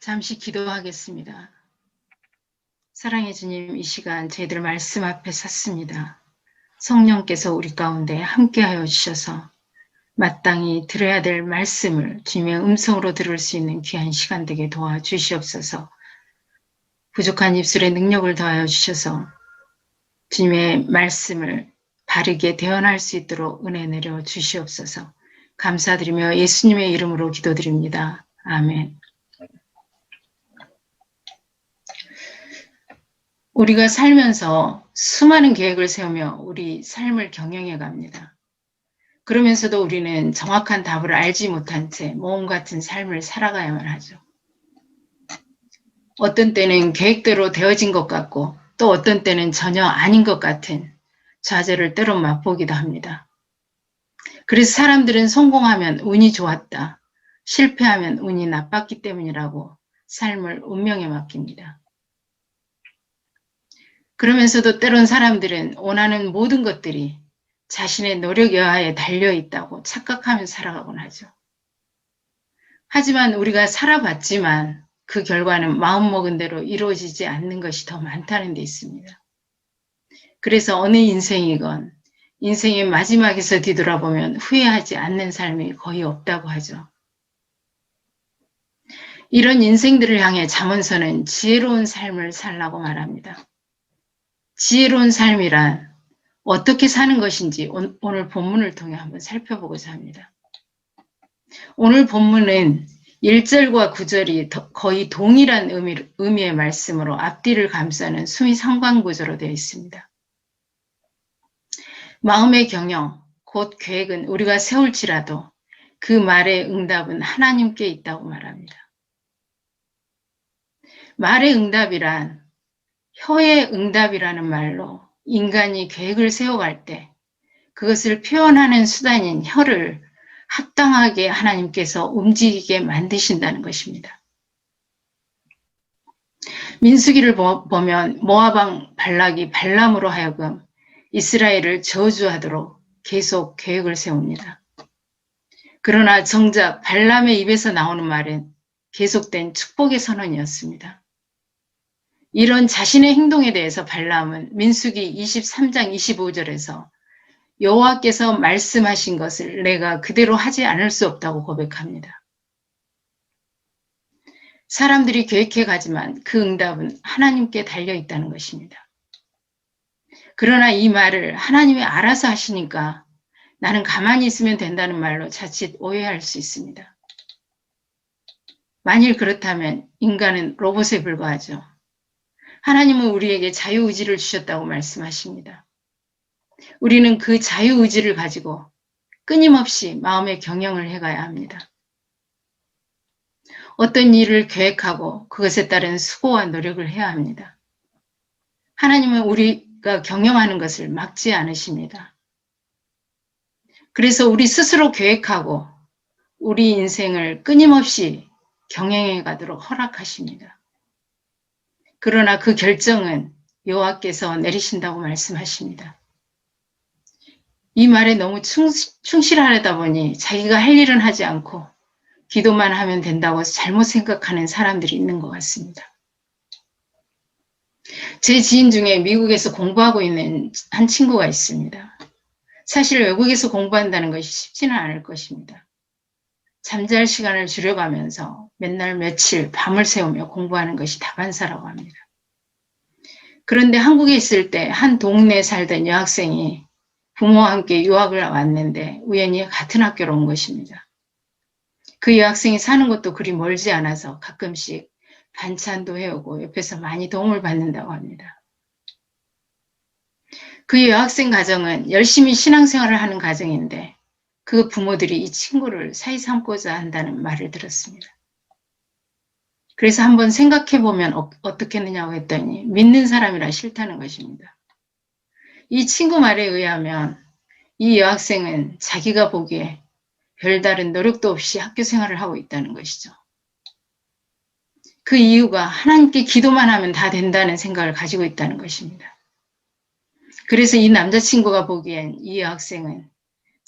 잠시 기도하겠습니다. 사랑해 주님, 이 시간 저희들 말씀 앞에 섰습니다. 성령께서 우리 가운데 함께하여 주셔서 마땅히 들어야 될 말씀을 주님의 음성으로 들을 수 있는 귀한 시간 되게 도와주시옵소서. 부족한 입술에 능력을 더하여 주셔서 주님의 말씀을 바르게 대언할 수 있도록 은혜 내려 주시옵소서. 감사드리며 예수님의 이름으로 기도드립니다. 아멘. 우리가 살면서 수많은 계획을 세우며 우리 삶을 경영해 갑니다. 그러면서도 우리는 정확한 답을 알지 못한 채 모험 같은 삶을 살아가야만 하죠. 어떤 때는 계획대로 되어진 것 같고 또 어떤 때는 전혀 아닌 것 같은 좌절을 때로 맛보기도 합니다. 그래서 사람들은 성공하면 운이 좋았다. 실패하면 운이 나빴기 때문이라고 삶을 운명에 맡깁니다. 그러면서도 때론 사람들은 원하는 모든 것들이 자신의 노력 여하에 달려 있다고 착각하며 살아가곤 하죠. 하지만 우리가 살아봤지만 그 결과는 마음먹은 대로 이루어지지 않는 것이 더 많다는 데 있습니다. 그래서 어느 인생이건 인생의 마지막에서 뒤돌아보면 후회하지 않는 삶이 거의 없다고 하죠. 이런 인생들을 향해 잠언서는 지혜로운 삶을 살라고 말합니다. 지혜로운 삶이란 어떻게 사는 것인지 오늘 본문을 통해 한번 살펴보고자 합니다. 오늘 본문은 1절과 9절이 거의 동일한 의미, 의미 의 말씀으로 앞뒤를 감싸는 수미 상관구조로 되어 있습니다. 마음의 경영, 곧 계획은 우리가 세울지라도 그 말의 응답은 하나님께 있다고 말합니다. 말의 응답이란 혀의 응답이라는 말로 인간이 계획을 세워갈 때 그것을 표현하는 수단인 혀를 합당하게 하나님께서 움직이게 만드신다는 것입니다. 민수기를 보면 모아방 발락이 발람으로 하여금 이스라엘을 저주하도록 계속 계획을 세웁니다. 그러나 정작 발람의 입에서 나오는 말은 계속된 축복의 선언이었습니다. 이런 자신의 행동에 대해서 발람은 민수기 23장 25절에서 여호와께서 말씀하신 것을 내가 그대로 하지 않을 수 없다고 고백합니다. 사람들이 계획해 가지만 그 응답은 하나님께 달려 있다는 것입니다. 그러나 이 말을 하나님이 알아서 하시니까 나는 가만히 있으면 된다는 말로 자칫 오해할 수 있습니다. 만일 그렇다면 인간은 로봇에 불과하죠. 하나님은 우리에게 자유의지를 주셨다고 말씀하십니다. 우리는 그 자유의지를 가지고 끊임없이 마음의 경영을 해가야 합니다. 어떤 일을 계획하고 그것에 따른 수고와 노력을 해야 합니다. 하나님은 우리가 경영하는 것을 막지 않으십니다. 그래서 우리 스스로 계획하고 우리 인생을 끊임없이 경영해 가도록 허락하십니다. 그러나 그 결정은 여호와께서 내리신다고 말씀하십니다. 이 말에 너무 충실하다 보니 자기가 할 일은 하지 않고 기도만 하면 된다고 잘못 생각하는 사람들이 있는 것 같습니다. 제 지인 중에 미국에서 공부하고 있는 한 친구가 있습니다. 사실 외국에서 공부한다는 것이 쉽지는 않을 것입니다. 잠잘 시간을 줄여가면서 맨날 며칠 밤을 새우며 공부하는 것이 다반사라고 합니다. 그런데 한국에 있을 때 한 동네에 살던 여학생이 부모와 함께 유학을 왔는데 우연히 같은 학교로 온 것입니다. 그 여학생이 사는 것도 그리 멀지 않아서 가끔씩 반찬도 해오고 옆에서 많이 도움을 받는다고 합니다. 그 여학생 가정은 열심히 신앙생활을 하는 가정인데 그 부모들이 이 친구를 사이 삼고자 한다는 말을 들었습니다. 그래서 한번 생각해 보면 어, 떻게 했느냐고 했더니 믿는 사람이라 싫다는 것입니다. 이 친구 말에 의하면 이 여학생은 자기가 보기에 별다른 노력도 없이 학교 생활을 하고 있다는 것이죠. 그 이유가 하나님께 기도만 하면 다 된다는 생각을 가지고 있다는 것입니다. 그래서 이 남자친구가 보기엔 이 여학생은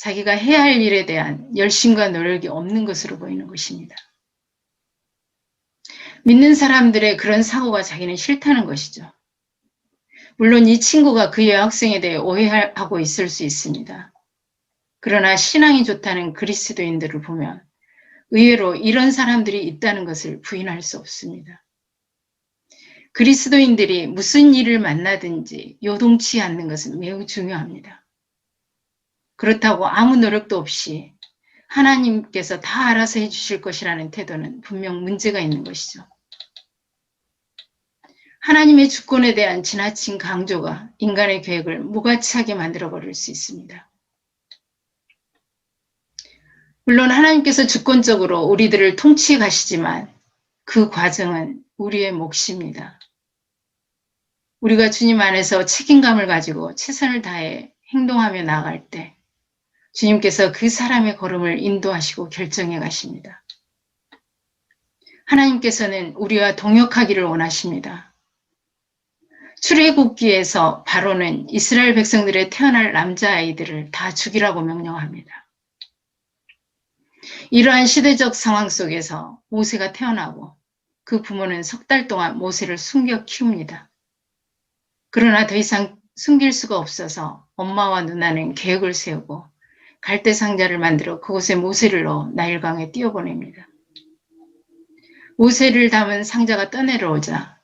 자기가 해야 할 일에 대한 열심과 노력이 없는 것으로 보이는 것입니다. 믿는 사람들의 그런 사고가 자기는 싫다는 것이죠. 물론 이 친구가 그 여학생에 대해 오해하고 있을 수 있습니다. 그러나 신앙이 좋다는 그리스도인들을 보면 의외로 이런 사람들이 있다는 것을 부인할 수 없습니다. 그리스도인들이 무슨 일을 만나든지 요동치 않는 것은 매우 중요합니다. 그렇다고 아무 노력도 없이 하나님께서 다 알아서 해주실 것이라는 태도는 분명 문제가 있는 것이죠. 하나님의 주권에 대한 지나친 강조가 인간의 계획을 무가치하게 만들어 버릴 수 있습니다. 물론 하나님께서 주권적으로 우리들을 통치해 가시지만 그 과정은 우리의 몫입니다. 우리가 주님 안에서 책임감을 가지고 최선을 다해 행동하며 나아갈 때 주님께서 그 사람의 걸음을 인도하시고 결정해 가십니다. 하나님께서는 우리와 동역하기를 원하십니다. 출애굽기에서 바로는 이스라엘 백성들의 태어날 남자아이들을 다 죽이라고 명령합니다. 이러한 시대적 상황 속에서 모세가 태어나고 그 부모는 석 달 동안 모세를 숨겨 키웁니다. 그러나 더 이상 숨길 수가 없어서 엄마와 누나는 계획을 세우고 갈대 상자를 만들어 그곳에 모세를 넣어 나일강에 띄워보냅니다. 모세를 담은 상자가 떠내려오자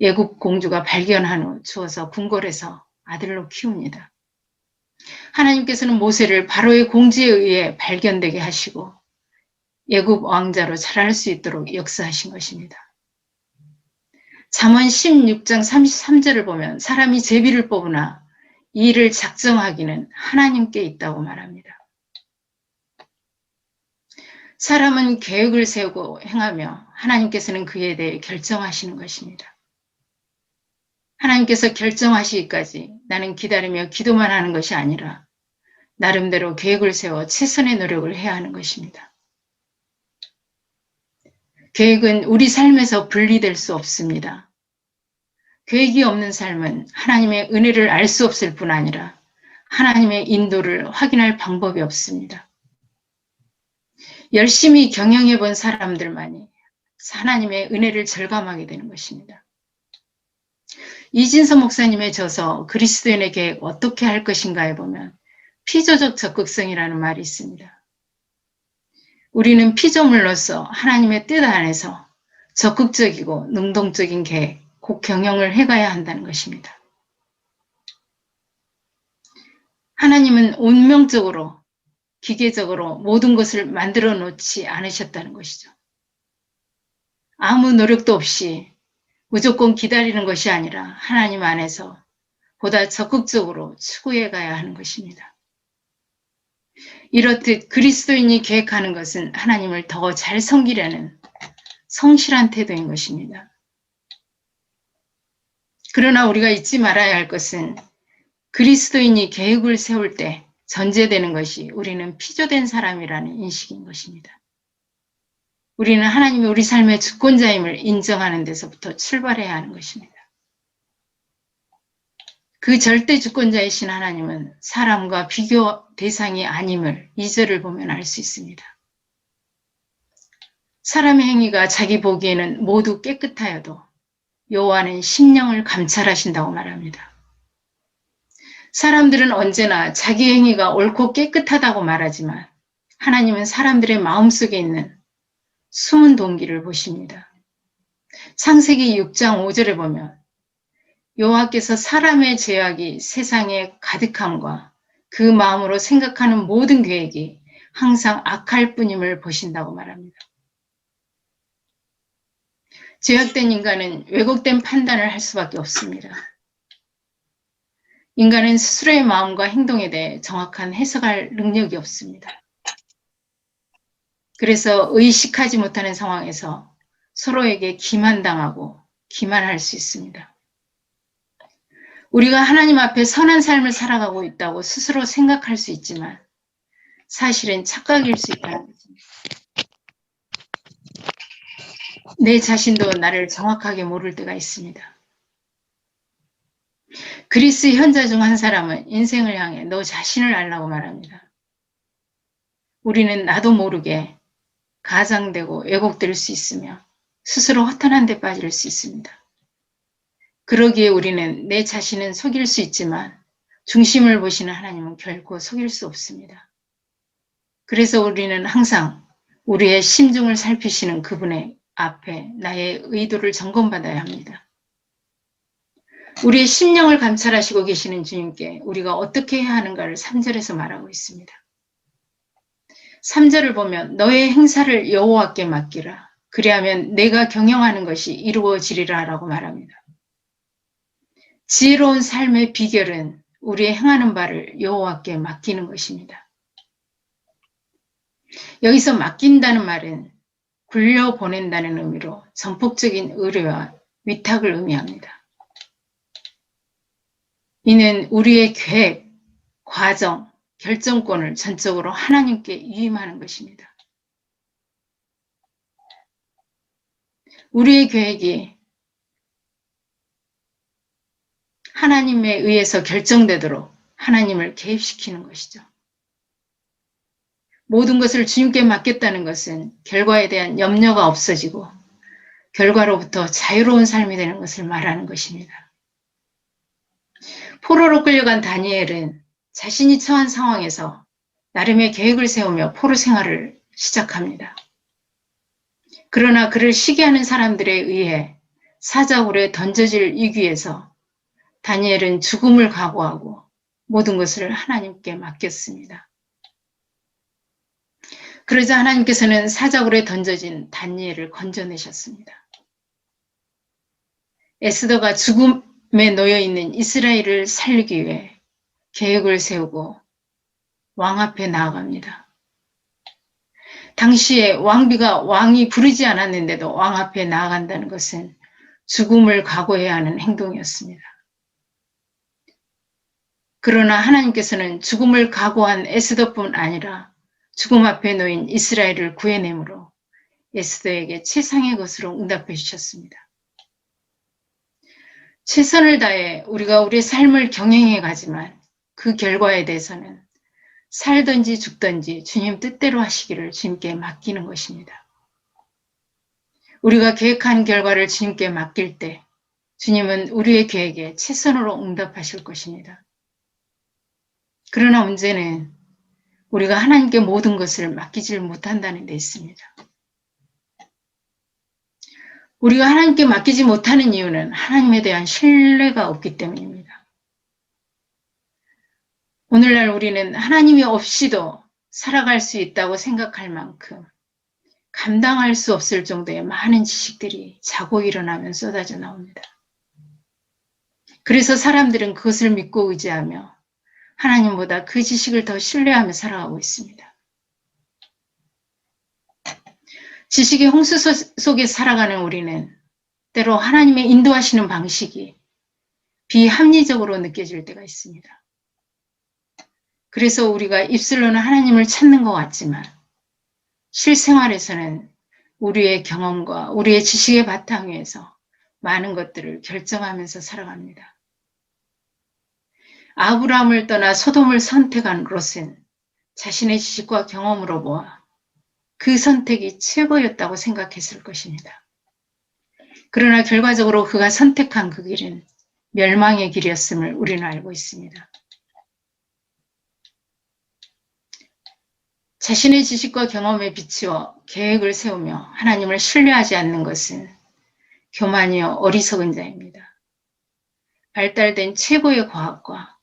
예굽 공주가 발견한 후 주어서 궁궐에서 아들로 키웁니다. 하나님께서는 모세를 바로의 공지에 의해 발견되게 하시고 예굽 왕자로 자랄 수 있도록 역사하신 것입니다. 잠언 16장 33절을 보면 사람이 제비를 뽑으나 이 일을 작정하기는 하나님께 있다고 말합니다. 사람은 계획을 세우고 행하며 하나님께서는 그에 대해 결정하시는 것입니다. 하나님께서 결정하시기까지 나는 기다리며 기도만 하는 것이 아니라 나름대로 계획을 세워 최선의 노력을 해야 하는 것입니다. 계획은 우리 삶에서 분리될 수 없습니다. 계획이 없는 삶은 하나님의 은혜를 알 수 없을 뿐 아니라 하나님의 인도를 확인할 방법이 없습니다. 열심히 경영해 본 사람들만이 하나님의 은혜를 절감하게 되는 것입니다. 이진서 목사님의 저서 그리스도인의 계획 어떻게 할 것인가에 보면 피조적 적극성이라는 말이 있습니다. 우리는 피조물로서 하나님의 뜻 안에서 적극적이고 능동적인 계획, 곧 경영을 해가야 한다는 것입니다. 하나님은 운명적으로, 기계적으로 모든 것을 만들어 놓지 않으셨다는 것이죠. 아무 노력도 없이 무조건 기다리는 것이 아니라 하나님 안에서 보다 적극적으로 추구해 가야 하는 것입니다. 이렇듯 그리스도인이 계획하는 것은 하나님을 더 잘 섬기려는 성실한 태도인 것입니다. 그러나 우리가 잊지 말아야 할 것은 그리스도인이 계획을 세울 때 전제되는 것이 우리는 피조된 사람이라는 인식인 것입니다. 우리는 하나님이 우리 삶의 주권자임을 인정하는 데서부터 출발해야 하는 것입니다. 그 절대 주권자이신 하나님은 사람과 비교 대상이 아님을 이절을 보면 알 수 있습니다. 사람의 행위가 자기 보기에는 모두 깨끗하여도 여호와는 심령을 감찰하신다고 말합니다. 사람들은 언제나 자기 행위가 옳고 깨끗하다고 말하지만 하나님은 사람들의 마음속에 있는 숨은 동기를 보십니다. 창세기 6장 5절에 보면 여호와께서 사람의 죄악이 세상에 가득함과 그 마음으로 생각하는 모든 계획이 항상 악할 뿐임을 보신다고 말합니다. 죄악된 인간은 왜곡된 판단을 할 수밖에 없습니다. 인간은 스스로의 마음과 행동에 대해 정확한 해석할 능력이 없습니다. 그래서 의식하지 못하는 상황에서 서로에게 기만당하고 기만할 수 있습니다. 우리가 하나님 앞에 선한 삶을 살아가고 있다고 스스로 생각할 수 있지만 사실은 착각일 수 있다는 것입니다. 내 자신도 나를 정확하게 모를 때가 있습니다. 그리스 현자 중 한 사람은 인생을 향해 너 자신을 알라고 말합니다. 우리는 나도 모르게 가장되고 왜곡될 수 있으며 스스로 허탄한 데 빠질 수 있습니다. 그러기에 우리는 내 자신은 속일 수 있지만 중심을 보시는 하나님은 결코 속일 수 없습니다. 그래서 우리는 항상 우리의 심중을 살피시는 그분의 앞에 나의 의도를 점검받아야 합니다. 우리의 심령을 감찰하시고 계시는 주님께 우리가 어떻게 해야 하는가를 3절에서 말하고 있습니다. 3절을 보면 너의 행사를 여호와께 맡기라. 그리하면 내가 경영하는 것이 이루어지리라 라고 말합니다. 지혜로운 삶의 비결은 우리의 행하는 바를 여호와께 맡기는 것입니다. 여기서 맡긴다는 말은 굴려 보낸다는 의미로 전폭적인 의뢰와 위탁을 의미합니다. 이는 우리의 계획, 과정, 결정권을 전적으로 하나님께 위임하는 것입니다. 우리의 계획이 하나님에 의해서 결정되도록 하나님을 개입시키는 것이죠. 모든 것을 주님께 맡겼다는 것은 결과에 대한 염려가 없어지고 결과로부터 자유로운 삶이 되는 것을 말하는 것입니다. 포로로 끌려간 다니엘은 자신이 처한 상황에서 나름의 계획을 세우며 포로 생활을 시작합니다. 그러나 그를 시기하는 사람들에 의해 사자굴에 던져질 위기에서 다니엘은 죽음을 각오하고 모든 것을 하나님께 맡겼습니다. 그러자 하나님께서는 사자굴에 던져진 다니엘을 건져내셨습니다. 에스더가 죽음에 놓여 있는 이스라엘을 살리기 위해 계획을 세우고 왕 앞에 나아갑니다. 당시에 왕비가 왕이 부르지 않았는데도 왕 앞에 나아간다는 것은 죽음을 각오해야 하는 행동이었습니다. 그러나 하나님께서는 죽음을 각오한 에스더뿐 아니라 죽음 앞에 놓인 이스라엘을 구해내므로 에스더에게 최상의 것으로 응답해 주셨습니다. 최선을 다해 우리가 우리의 삶을 경영해 가지만 그 결과에 대해서는 살든지 죽든지 주님 뜻대로 하시기를 주님께 맡기는 것입니다. 우리가 계획한 결과를 주님께 맡길 때 주님은 우리의 계획에 최선으로 응답하실 것입니다. 그러나 문제는 우리가 하나님께 모든 것을 맡기질 못한다는 데 있습니다. 우리가 하나님께 맡기지 못하는 이유는 하나님에 대한 신뢰가 없기 때문입니다. 오늘날 우리는 하나님이 없이도 살아갈 수 있다고 생각할 만큼 감당할 수 없을 정도의 많은 지식들이 자고 일어나면 쏟아져 나옵니다. 그래서 사람들은 그것을 믿고 의지하며 하나님보다 그 지식을 더 신뢰하며 살아가고 있습니다. 지식의 홍수 속에 살아가는 우리는 때로 하나님의 인도하시는 방식이 비합리적으로 느껴질 때가 있습니다. 그래서 우리가 입술로는 하나님을 찾는 것 같지만 실생활에서는 우리의 경험과 우리의 지식의 바탕 위에서 많은 것들을 결정하면서 살아갑니다. 아브라함을 떠나 소돔을 선택한 롯은 자신의 지식과 경험으로 보아 그 선택이 최고였다고 생각했을 것입니다. 그러나 결과적으로 그가 선택한 그 길은 멸망의 길이었음을 우리는 알고 있습니다. 자신의 지식과 경험에 비추어 계획을 세우며 하나님을 신뢰하지 않는 것은 교만이요 어리석은 자입니다. 발달된 최고의 과학과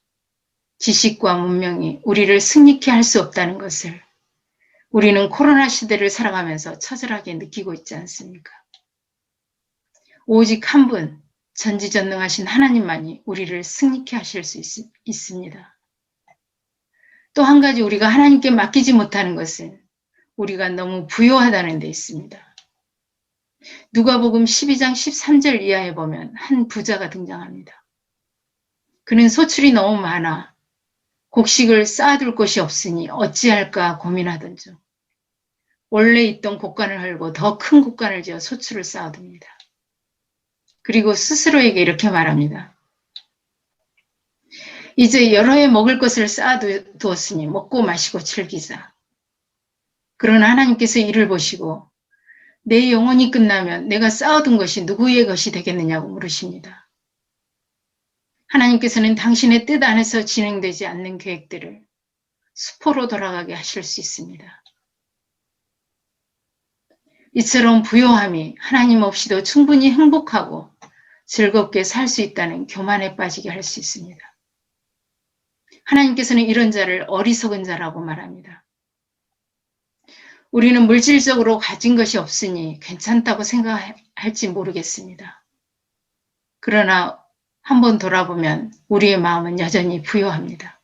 지식과 문명이 우리를 승리케 할 수 없다는 것을 우리는 코로나 시대를 살아가면서 처절하게 느끼고 있지 않습니까? 오직 한 분, 전지전능하신 하나님만이 우리를 승리케 하실 수 있, 있습니다. 또 한 가지 우리가 하나님께 맡기지 못하는 것은 우리가 너무 부요하다는 데 있습니다. 누가복음 12장 13절 이하에 보면 한 부자가 등장합니다. 그는 소출이 너무 많아 곡식을 쌓아둘 곳이 없으니 어찌할까 고민하던 중 원래 있던 곡간을 헐고 더큰 곡간을 지어 소출을 쌓아둡니다. 그리고 스스로에게 이렇게 말합니다. 이제 여러 해 먹을 것을 쌓아두었으니 먹고 마시고 즐기자. 그러나 하나님께서 이를 보시고 내 영혼이 끝나면 내가 쌓아둔 것이 누구의 것이 되겠느냐고 물으십니다. 하나님께서는 당신의 뜻 안에서 진행되지 않는 계획들을 수포로 돌아가게 하실 수 있습니다. 이처럼 부요함이 하나님 없이도 충분히 행복하고 즐겁게 살 수 있다는 교만에 빠지게 할 수 있습니다. 하나님께서는 이런 자를 어리석은 자라고 말합니다. 우리는 물질적으로 가진 것이 없으니 괜찮다고 생각할지 모르겠습니다. 그러나 한번 돌아보면 우리의 마음은 여전히 부요합니다.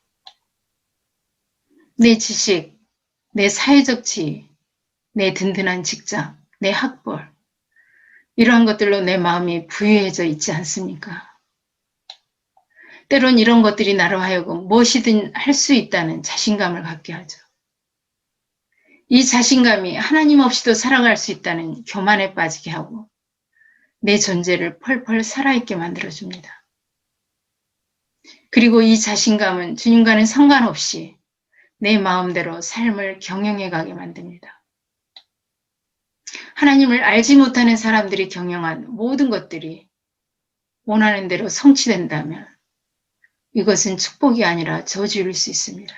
내 지식, 내 사회적 지위, 내 든든한 직장, 내 학벌, 이러한 것들로 내 마음이 부유해져 있지 않습니까? 때론 이런 것들이 나로 하여금 무엇이든 할 수 있다는 자신감을 갖게 하죠. 이 자신감이 하나님 없이도 살아갈 수 있다는 교만에 빠지게 하고 내 존재를 펄펄 살아있게 만들어줍니다. 그리고 이 자신감은 주님과는 상관없이 내 마음대로 삶을 경영해 가게 만듭니다. 하나님을 알지 못하는 사람들이 경영한 모든 것들이 원하는 대로 성취된다면 이것은 축복이 아니라 저주일 수 있습니다.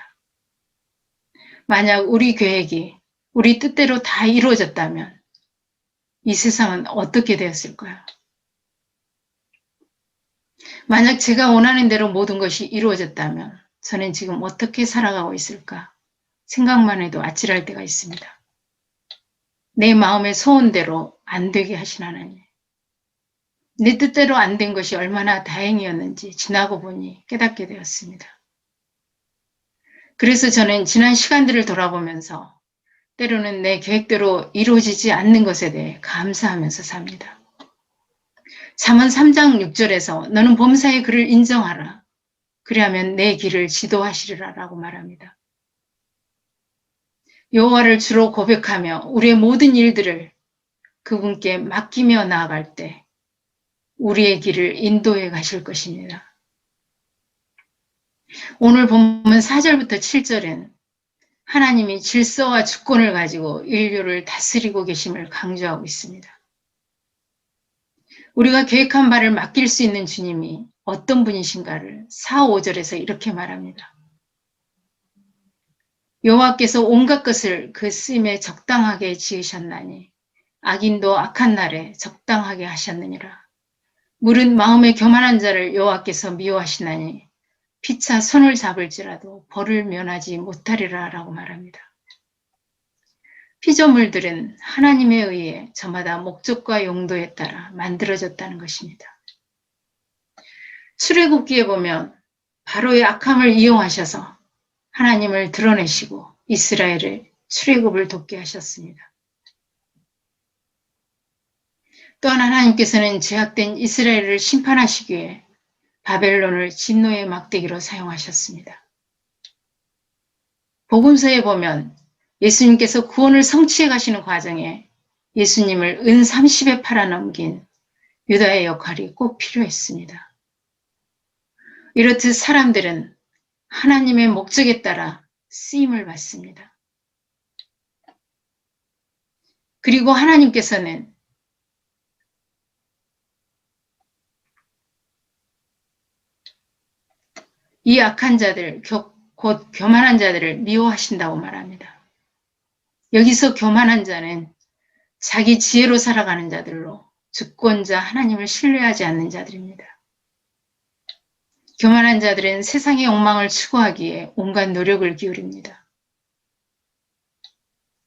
만약 우리 계획이 우리 뜻대로 다 이루어졌다면 이 세상은 어떻게 되었을까요? 만약 제가 원하는 대로 모든 것이 이루어졌다면 저는 지금 어떻게 살아가고 있을까? 생각만 해도 아찔할 때가 있습니다. 내 마음의 소원대로 안 되게 하신 하나님. 내 뜻대로 안 된 것이 얼마나 다행이었는지 지나고 보니 깨닫게 되었습니다. 그래서 저는 지난 시간들을 돌아보면서 때로는 내 계획대로 이루어지지 않는 것에 대해 감사하면서 삽니다. 잠언 3장 6절에서 너는 범사의 그를 인정하라. 그리하면 내 길을 지도하시리라 라고 말합니다. 여호와를 주로 고백하며 우리의 모든 일들을 그분께 맡기며 나아갈 때 우리의 길을 인도해 가실 것입니다. 오늘 본문 4절부터 7절은 하나님이 질서와 주권을 가지고 인류를 다스리고 계심을 강조하고 있습니다. 우리가 계획한 바를 맡길 수 있는 주님이 어떤 분이신가를 4, 5절에서 이렇게 말합니다. 여호와께서 온갖 것을 그 쓰임에 적당하게 지으셨나니 악인도 악한 날에 적당하게 하셨느니라. 물은 마음에 교만한 자를 여호와께서 미워하시나니 피차 손을 잡을지라도 벌을 면하지 못하리라 라고 말합니다. 피조물들은 하나님에 의해 저마다 목적과 용도에 따라 만들어졌다는 것입니다. 출애굽기에 보면 바로의 악함을 이용하셔서 하나님을 드러내시고 이스라엘을 출애굽을 돕게 하셨습니다. 또한 하나님께서는 죄악된 이스라엘을 심판하시기 위해 바벨론을 진노의 막대기로 사용하셨습니다. 복음서에 보면 예수님께서 구원을 성취해 가시는 과정에 예수님을 은 30에 팔아넘긴 유다의 역할이 꼭 필요했습니다. 이렇듯 사람들은 하나님의 목적에 따라 쓰임을 받습니다. 그리고 하나님께서는 이 악한 자들, 곧 교만한 자들을 미워하신다고 말합니다. 여기서 교만한 자는 자기 지혜로 살아가는 자들로 주권자 하나님을 신뢰하지 않는 자들입니다. 교만한 자들은 세상의 욕망을 추구하기에 온갖 노력을 기울입니다.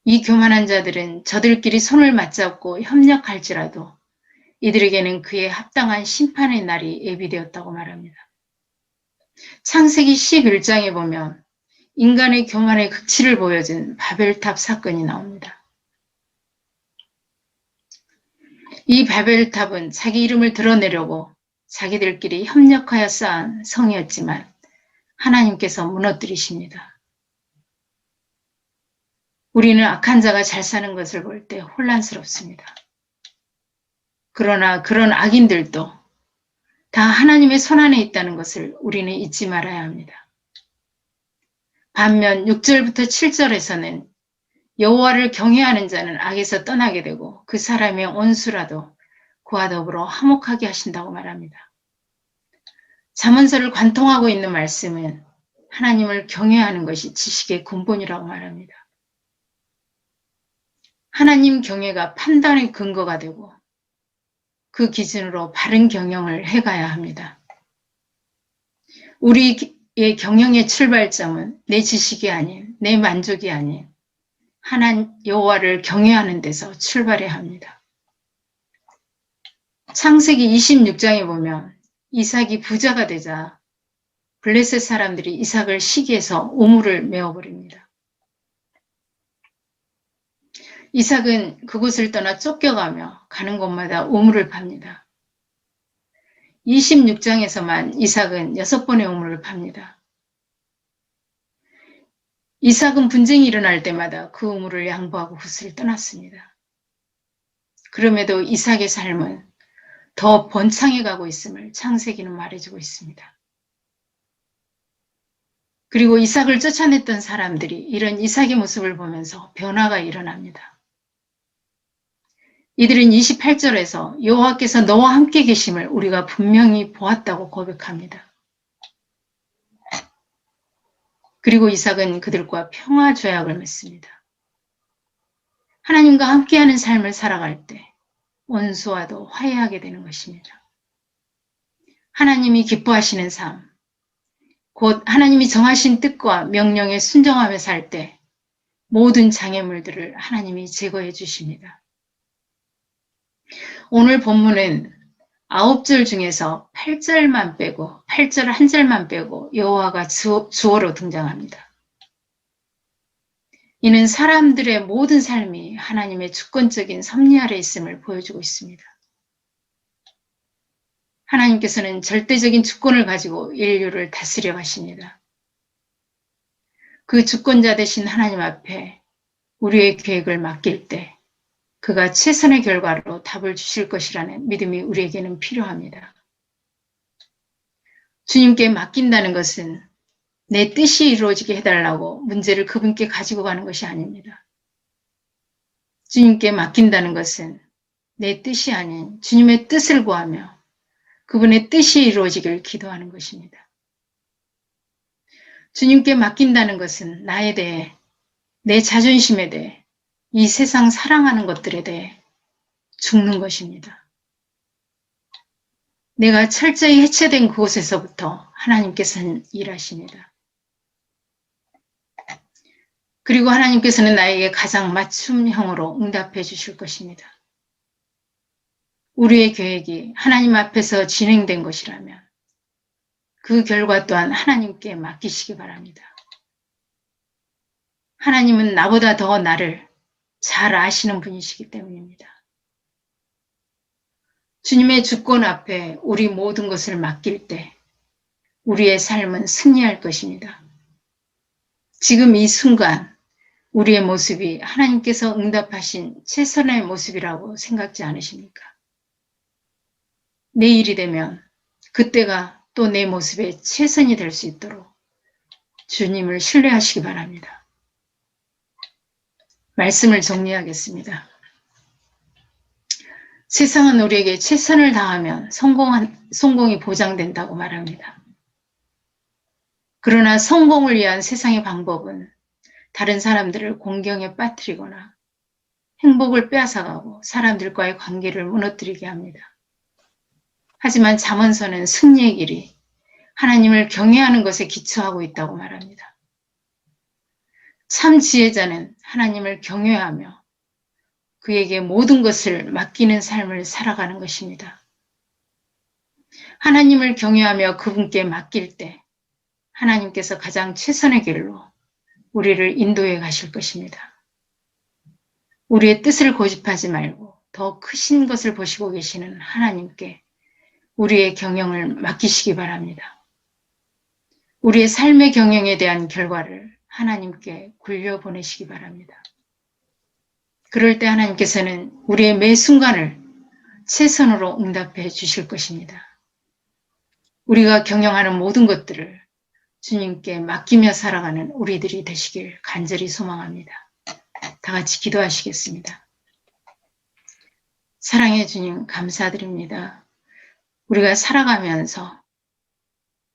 이 교만한 자들은 저들끼리 손을 맞잡고 협력할지라도 이들에게는 그에 합당한 심판의 날이 예비되었다고 말합니다. 창세기 11장에 보면 인간의 교만의 극치를 보여준 바벨탑 사건이 나옵니다. 이 바벨탑은 자기 이름을 드러내려고 자기들끼리 협력하여 쌓은 성이었지만 하나님께서 무너뜨리십니다. 우리는 악한 자가 잘 사는 것을 볼 때 혼란스럽습니다. 그러나 그런 악인들도 다 하나님의 손 안에 있다는 것을 우리는 잊지 말아야 합니다. 반면 6절부터 7절에서는 여호와를 경외하는 자는 악에서 떠나게 되고 그 사람의 원수라도 그와 더불어 화목하게 하신다고 말합니다. 잠언서를 관통하고 있는 말씀은 하나님을 경외하는 것이 지식의 근본이라고 말합니다. 하나님 경외가 판단의 근거가 되고 그 기준으로 바른 경영을 해가야 합니다. 우리의 경영의 출발점은 내 지식이 아닌 내 만족이 아닌 하나님 여호와를 경외하는 데서 출발해야 합니다. 창세기 26장에 보면 이삭이 부자가 되자 블레셋 사람들이 이삭을 시기해서 오물을 메어버립니다. 이삭은 그곳을 떠나 쫓겨가며 가는 곳마다 오물을 팝니다. 26장에서만 이삭은 여섯 번의 오물을 팝니다. 이삭은 분쟁이 일어날 때마다 그 우물을 양보하고 그것을 떠났습니다. 그럼에도 이삭의 삶은 더 번창해 가고 있음을 창세기는 말해주고 있습니다. 그리고 이삭을 쫓아냈던 사람들이 이런 이삭의 모습을 보면서 변화가 일어납니다. 이들은 28절에서 여호와께서 너와 함께 계심을 우리가 분명히 보았다고 고백합니다. 그리고 이삭은 그들과 평화 조약을 맺습니다. 하나님과 함께하는 삶을 살아갈 때 원수와도 화해하게 되는 것입니다. 하나님이 기뻐하시는 삶, 곧 하나님이 정하신 뜻과 명령에 순종하며 살 때 모든 장애물들을 하나님이 제거해 주십니다. 오늘 본문은 아홉 절 중에서 8절만 빼고 8절 한 절만 빼고 여호와가 주어로 등장합니다. 이는 사람들의 모든 삶이 하나님의 주권적인 섭리 아래 있음을 보여주고 있습니다. 하나님께서는 절대적인 주권을 가지고 인류를 다스려 가십니다. 그 주권자 되신 하나님 앞에 우리의 계획을 맡길 때 그가 최선의 결과로 답을 주실 것이라는 믿음이 우리에게는 필요합니다. 주님께 맡긴다는 것은 내 뜻이 이루어지게 해달라고 문제를 그분께 가지고 가는 것이 아닙니다. 주님께 맡긴다는 것은 내 뜻이 아닌 주님의 뜻을 구하며 그분의 뜻이 이루어지길 기도하는 것입니다. 주님께 맡긴다는 것은 나에 대해, 내 자존심에 대해, 이 세상 사랑하는 것들에 대해 죽는 것입니다. 내가 철저히 해체된 그곳에서부터 하나님께서는 일하십니다. 그리고 하나님께서는 나에게 가장 맞춤형으로 응답해 주실 것입니다. 우리의 계획이 하나님 앞에서 진행된 것이라면 그 결과 또한 하나님께 맡기시기 바랍니다. 하나님은 나보다 더 나를 잘 아시는 분이시기 때문입니다. 주님의 주권 앞에 우리 모든 것을 맡길 때 우리의 삶은 승리할 것입니다. 지금 이 순간 우리의 모습이 하나님께서 응답하신 최선의 모습이라고 생각지 않으십니까? 내일이 되면 그때가 또 내 모습의 최선이 될 수 있도록 주님을 신뢰하시기 바랍니다. 말씀을 정리하겠습니다. 세상은 우리에게 최선을 다하면 성공한, 성공이 보장된다고 말합니다. 그러나 성공을 위한 세상의 방법은 다른 사람들을 공경에 빠뜨리거나 행복을 빼앗아가고 사람들과의 관계를 무너뜨리게 합니다. 하지만 잠언서는 승리의 길이 하나님을 경외하는 것에 기초하고 있다고 말합니다. 참 지혜자는 하나님을 경외하며 그에게 모든 것을 맡기는 삶을 살아가는 것입니다. 하나님을 경외하며 그분께 맡길 때 하나님께서 가장 최선의 길로 우리를 인도해 가실 것입니다. 우리의 뜻을 고집하지 말고 더 크신 것을 보시고 계시는 하나님께 우리의 경영을 맡기시기 바랍니다. 우리의 삶의 경영에 대한 결과를 하나님께 굴려 보내시기 바랍니다. 그럴 때 하나님께서는 우리의 매 순간을 최선으로 응답해 주실 것입니다. 우리가 경영하는 모든 것들을 주님께 맡기며 살아가는 우리들이 되시길 간절히 소망합니다. 다 같이 기도하시겠습니다. 사랑해 주님 감사드립니다. 우리가 살아가면서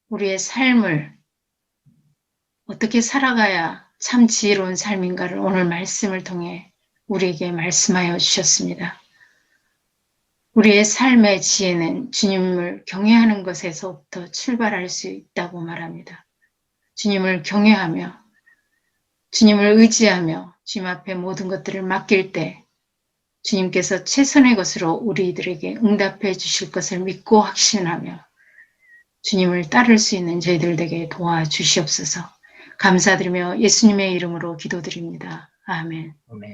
우리의 삶을 어떻게 살아가야 참 지혜로운 삶인가를 오늘 말씀을 통해 우리에게 말씀하여 주셨습니다. 우리의 삶의 지혜는 주님을 경외하는 것에서부터 출발할 수 있다고 말합니다. 주님을 경외하며 주님을 의지하며 주님 앞에 모든 것들을 맡길 때 주님께서 최선의 것으로 우리들에게 응답해 주실 것을 믿고 확신하며 주님을 따를 수 있는 저희들 에게 도와주시옵소서. 감사드리며 예수님의 이름으로 기도드립니다. 아멘. 아멘.